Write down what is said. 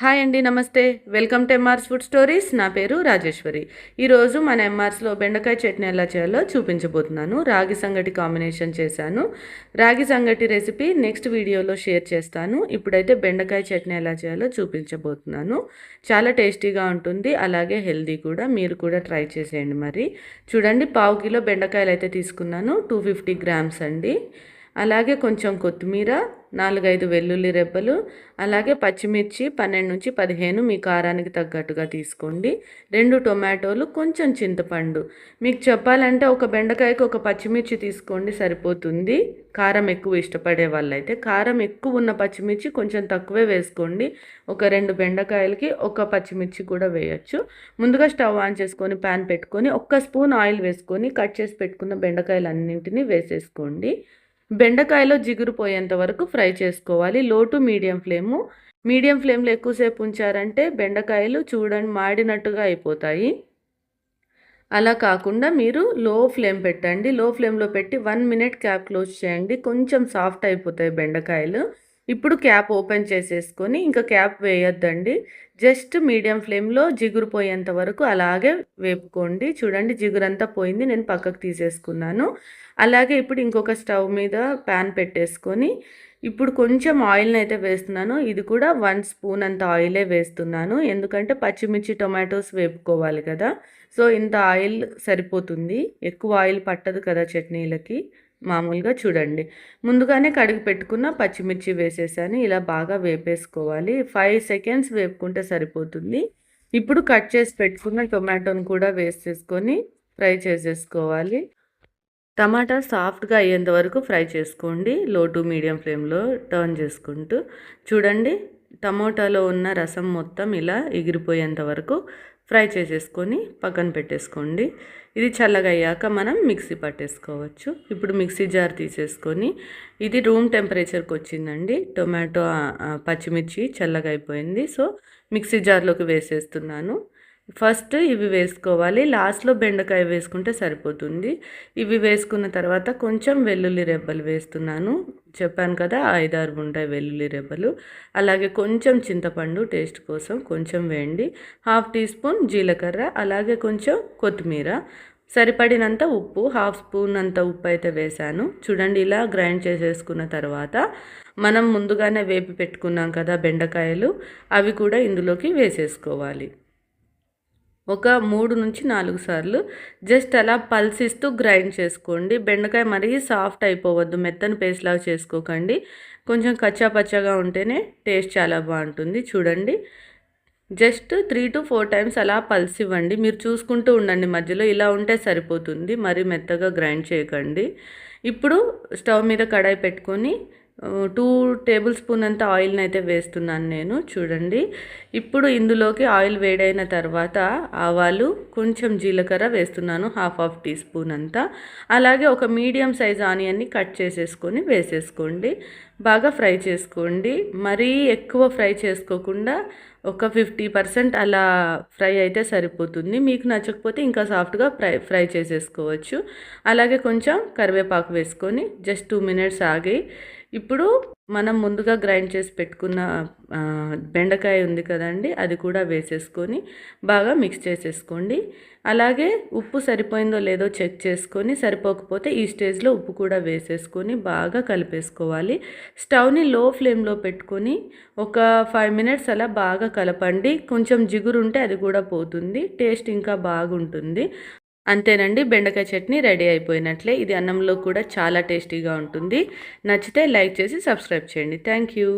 Hi అండి నమస్తే. Welcome to MR's food stories. నా పేరు రాజేశ్వరి. ఈరోజు మన ఎంఆర్స్లో బెండకాయ చట్నీ ఎలా చేయాలో చూపించబోతున్నాను. రాగి సంగటి కాంబినేషన్ చేశాను. రాగి సంగటి రెసిపీ నెక్స్ట్ వీడియోలో షేర్ చేస్తాను. ఇప్పుడైతే బెండకాయ చట్నీ ఎలా చేయాలో చూపించబోతున్నాను. చాలా టేస్టీగా ఉంటుంది. అలాగే హెల్దీ కూడా. మీరు కూడా ట్రై చేసేయండి మరి. చూడండి పావు కిలో బెండకాయలు అయితే తీసుకున్నాను. టూ ఫిఫ్టీ గ్రామ్స్ అండి. అలాగే కొంచెం కొత్తిమీర నాలుగైదు వెల్లుల్లి రెబ్బలు అలాగే పచ్చిమిర్చి పన్నెండు నుంచి పదిహేను మీ కారానికి తగ్గట్టుగా తీసుకోండి. రెండు టొమాటోలు కొంచెం చింతపండు. మీకు చెప్పాలంటే ఒక బెండకాయకి ఒక పచ్చిమిర్చి తీసుకోండి సరిపోతుంది. కారం ఎక్కువ ఇష్టపడే వాళ్ళైతే కారం ఎక్కువ ఉన్న పచ్చిమిర్చి కొంచెం తక్కువే వేసుకోండి. ఒక రెండు బెండకాయలకి ఒక పచ్చిమిర్చి కూడా వేయచ్చు. ముందుగా స్టవ్ ఆన్ చేసుకొని ప్యాన్ పెట్టుకొని ఒక్క స్పూన్ ఆయిల్ వేసుకొని కట్ చేసి పెట్టుకున్న బెండకాయలు అన్నింటినీ వేసేసుకోండి. బెండకాయలో జిగురు పోయేంత వరకు ఫ్రై చేసుకోవాలి. లో టు మీడియం ఫ్లేము. మీడియం ఫ్లేమ్లో ఎక్కువసేపు ఉంచారంటే బెండకాయలు చూడండి మాడినట్టుగా అయిపోతాయి. అలా కాకుండా మీరు లో ఫ్లేమ్ పెట్టండి. లో ఫ్లేమ్లో పెట్టి వన్ మినిట్ క్యాప్ క్లోజ్ చేయండి. కొంచెం సాఫ్ట్ అయిపోతాయి బెండకాయలు. ఇప్పుడు క్యాప్ ఓపెన్ చేసేసుకొని ఇంకా క్యాప్ వేయొద్దండి. జస్ట్ మీడియం ఫ్లేమ్లో జిగురు పోయేంత వరకు అలాగే వేపుకోండి. చూడండి జిగురంతా పోయింది నేను పక్కకు తీసేసుకున్నాను. అలాగే ఇప్పుడు ఇంకొక స్టవ్ మీద ప్యాన్ పెట్టేసుకొని ఇప్పుడు కొంచెం ఆయిల్ని అయితే వేస్తున్నాను. ఇది కూడా వన్ స్పూన్ అంత ఆయిలే వేస్తున్నాను. ఎందుకంటే పచ్చిమిర్చి టొమాటోస్ వేపుకోవాలి కదా. సో ఇంత ఆయిల్ సరిపోతుంది. ఎక్కువ ఆయిల్ పట్టదు కదా చట్నీలకి. మామూలుగా చూడండి. ముందుగానే కడిగి పెట్టుకున్న పచ్చిమిర్చి వేసేసాను. ఇలా బాగా వేపేసుకోవాలి. ఫైవ్ సెకండ్స్ వేపుకుంటే సరిపోతుంది. ఇప్పుడు కట్ చేసి పెట్టుకున్న టొమాటోని కూడా వేసేసుకొని ఫ్రై చేసేసుకోవాలి. టమాటా సాఫ్ట్గా అయ్యేంత వరకు ఫ్రై చేసుకోండి. లో టు మీడియం ఫ్లేమ్లో టర్న్ చేసుకుంటూ. చూడండి టమోటాలో ఉన్న రసం మొత్తం ఇలా ఎగిరిపోయేంత వరకు ఫ్రై చేసేసుకొని పక్కన పెట్టేసుకోండి. ఇది చల్లగా అయ్యాక మనం మిక్సీ పట్టేసుకోవచ్చు. ఇప్పుడు మిక్సీ జార్ తీసేసుకొని ఇది రూమ్ టెంపరేచర్కి వచ్చిందండి. టొమాటో పచ్చిమిర్చి చల్లగా అయిపోయింది. సో మిక్సీ జార్లోకి వేసేస్తున్నాను. ఫస్ట్ ఇవి వేసుకోవాలి. లాస్ట్లో బెండకాయ వేసుకుంటే సరిపోతుంది. ఇవి వేసుకున్న తర్వాత కొంచెం వెల్లుల్లి రెబ్బలు వేస్తున్నాను. చెప్పాను కదా ఐదారు ఉంటాయి వెల్లుల్లి రెబ్బలు. అలాగే కొంచెం చింతపండు టేస్ట్ కోసం కొంచెం వేయండి హాఫ్ టీ స్పూన్ జీలకర్ర అలాగే కొంచెం కొత్తిమీర. సరిపడినంత ఉప్పు హాఫ్ స్పూన్ అంత ఉప్పు అయితే వేశాను. చూడండి ఇలా గ్రైండ్ చేసేసుకున్న తర్వాత మనం ముందుగానే వేపి పెట్టుకున్నాం కదా బెండకాయలు అవి కూడా ఇందులోకి వేసేసుకోవాలి. ఒక మూడు నుంచి నాలుగు సార్లు. జస్ట్ అలా పల్సిస్తూ గ్రైండ్ చేసుకోండి. బెండకాయ మరీ సాఫ్ట్ అయిపోవద్దు. మెత్తని పేస్ట్ లాగా చేసుకోకండి. కొంచెం కచ్చా పచ్చగా ఉంటేనే టేస్ట్ చాలా బాగుంటుంది. చూడండి. Just three to four times అలా పల్స్ ఇవ్వండి. మీరు చూసుకుంటూ ఉండండి. మధ్యలో ఇలా ఉంటే సరిపోతుంది. మరి మెత్తగా గ్రైండ్ చేయకండి. ఇప్పుడు స్టవ్ మీద కడాయి పెట్టుకొని టూ టేబుల్ స్పూన్ అంత ఆయిల్ని అయితే వేస్తున్నాను నేను చూడండి. ఇప్పుడు ఇందులోకి ఆయిల్ వేడైన తర్వాత ఆవాలు కొంచెం జీలకర్ర వేస్తున్నాను హాఫ్ హాఫ్ టీ స్పూన్ అంతా. అలాగే ఒక మీడియం సైజ్ ఆనియన్ని కట్ చేసేసుకొని వేసేసుకోండి. బాగా ఫ్రై చేసుకోండి. మరీ ఎక్కువ ఫ్రై చేసుకోకుండా ఒక ఫిఫ్టీ పర్సెంట్ అలా ఫ్రై అయితే సరిపోతుంది. మీకు నచ్చకపోతే ఇంకా సాఫ్ట్గా ఫ్రై ఫ్రై చేసేసుకోవచ్చు. అలాగే కొంచెం కరివేపాకు వేసుకొని జస్ట్ టూ మినిట్స్ ఆగి ఇప్పుడు మనం ముందుగా గ్రైండ్ చేసి పెట్టుకున్న బెండకాయ ఉంది కదండి అది కూడా వేసేసుకొని బాగా మిక్స్ చేసేసుకోండి. అలాగే ఉప్పు సరిపోయిందో లేదో చెక్ చేసుకొని సరిపోకపోతే ఈ స్టేజ్లో ఉప్పు కూడా వేసేసుకొని బాగా కలిపేసుకోవాలి. స్టవ్ని లో ఫ్లేమ్లో పెట్టుకొని ఒక ఫైవ్ మినిట్స్ అలా బాగా కలపండి. కొంచెం జిగురు ఉంటే అది కూడా పోతుంది. టేస్ట్ ఇంకా బాగుంటుంది. అంతేనండి బెండకాయ చట్నీ రెడీ అయిపోయినట్లే. ఇది అన్నంలో కూడా చాలా టేస్టీగా ఉంటుంది. నచ్చితే లైక్ చేసి సబ్స్క్రైబ్ చేయండి. Thank you.